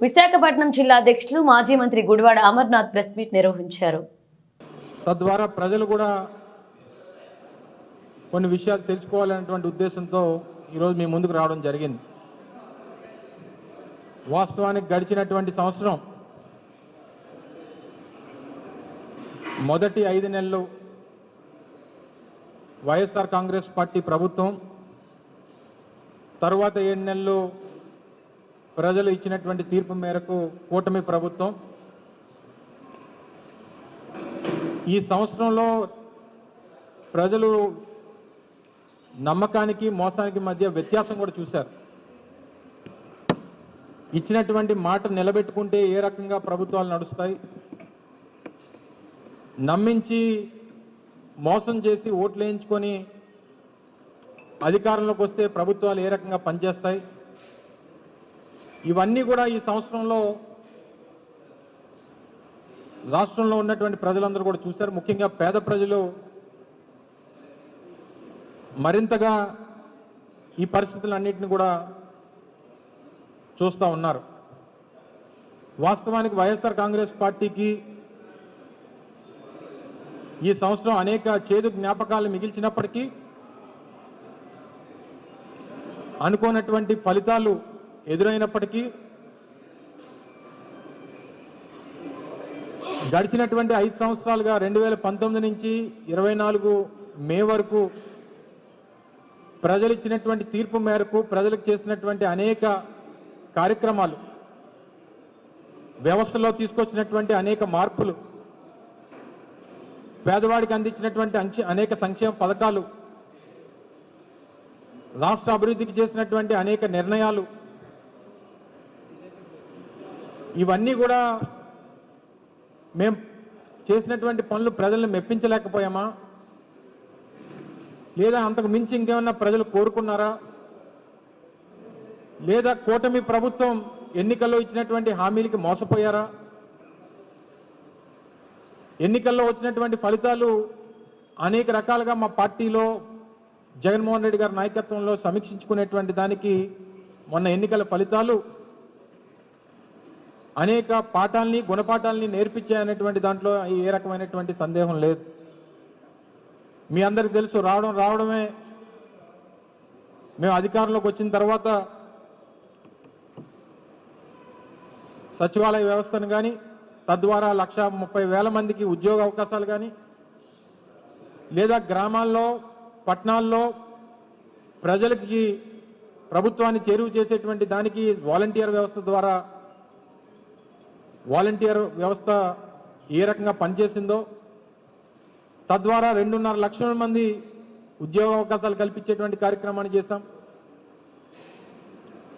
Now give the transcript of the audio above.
విశాఖపట్నం జిల్లా అధ్యక్షులు మాజీ మంత్రి గుడివాడ అమర్నాథ్ ప్రెస్ మీట్ నిర్వహించారు. తద్వారా ప్రజలు కూడా కొన్ని విషయాలు తెలుసుకోవాలనేటువంటి ఉద్దేశంతో ఈరోజు మీ ముందుకు రావడం జరిగింది. వాస్తవానికి గడిచినటువంటి సంవత్సరం మొదటి ఐదు నెలలు వైఎస్ఆర్ కాంగ్రెస్ పార్టీ ప్రభుత్వం తరువాత ఏడు నెలలు ప్రజలు ఇచ్చినటువంటి తీర్పు మేరకు కూటమి ప్రభుత్వం ఈ సంవత్సరంలో ప్రజలు నమ్మకానికి మోసానికి మధ్య వ్యత్యాసం కూడా చూశారు. ఇచ్చినటువంటి మాట నిలబెట్టుకుంటే ఏ రకంగా ప్రభుత్వాలు నడుస్తాయి? నమ్మించి మోసం చేసి ఓట్లు వేయించుకొని అధికారంలోకి వస్తే ప్రభుత్వాలు ఏ రకంగా పనిచేస్తాయి? ఇవన్నీ కూడా ఈ సంవత్సరంలో రాష్ట్రంలో ఉన్నటువంటి ప్రజలందరూ కూడా చూశారు. ముఖ్యంగా పేద ప్రజలు మరింతగా ఈ పరిస్థితులన్నింటినీ కూడా చూస్తూ ఉన్నారు. వాస్తవానికి వైఎస్ఆర్ కాంగ్రెస్ పార్టీకి ఈ సంవత్సరం అనేక చేదు జ్ఞాపకాలు మిగిల్చినప్పటికీ అనుకోనటువంటి ఫలితాలు ఎదురైనప్పటికీ గడిచినటువంటి ఐదు సంవత్సరాలుగా రెండు వేల పంతొమ్మిది నుంచి ఇరవై నాలుగు మే వరకు ప్రజలు ఇచ్చినటువంటి తీర్పు మేరకు ప్రజలకు చేసినటువంటి అనేక కార్యక్రమాలు వ్యవస్థలో తీసుకొచ్చినటువంటి అనేక మార్పులు పేదవాడికి అందించినటువంటి అనేక సంక్షేమ పథకాలు రాష్ట్ర అభివృద్ధికి చేసినటువంటి అనేక నిర్ణయాలు ఇవన్నీ కూడా మేము చేసినటువంటి పనులు ప్రజల్ని మెప్పించలేకపోయామా? లేదా అంతకు మించి ఇంకేమన్నా ప్రజలు కోరుకున్నారా? లేదా కూటమి ప్రభుత్వం ఎన్నికల్లో ఇచ్చినటువంటి హామీలకి మోసపోయారా? ఎన్నికల్లో వచ్చినటువంటి ఫలితాలు అనేక రకాలుగా మా పార్టీలో జగన్మోహన్ రెడ్డి గారి నాయకత్వంలో సమీక్షించుకునేటువంటి దానికి మొన్న ఎన్నికల ఫలితాలు అనేక పాఠాలని గుణపాఠాలని నేర్పించాయనేటువంటి దాంట్లో ఏ రకమైనటువంటి సందేహం లేదు. మీ అందరికి తెలుసు రావడం రావడమే. మేము అధికారంలోకి వచ్చిన తర్వాత సచివాలయ వ్యవస్థను కానీ తద్వారా లక్ష ముప్పై వేల మందికి ఉద్యోగ అవకాశాలు కానీ లేదా గ్రామాల్లో పట్టణాల్లో ప్రజలకి ప్రభుత్వాన్ని చేరువ చేసేటువంటి దానికి వాలంటీర్ వ్యవస్థ ద్వారా వాలంటీర్ వ్యవస్థ ఏ రకంగా పనిచేసిందో తద్వారా రెండున్నర లక్షల మంది ఉద్యోగ అవకాశాలు కల్పించేటువంటి కార్యక్రమాన్ని చేశాం.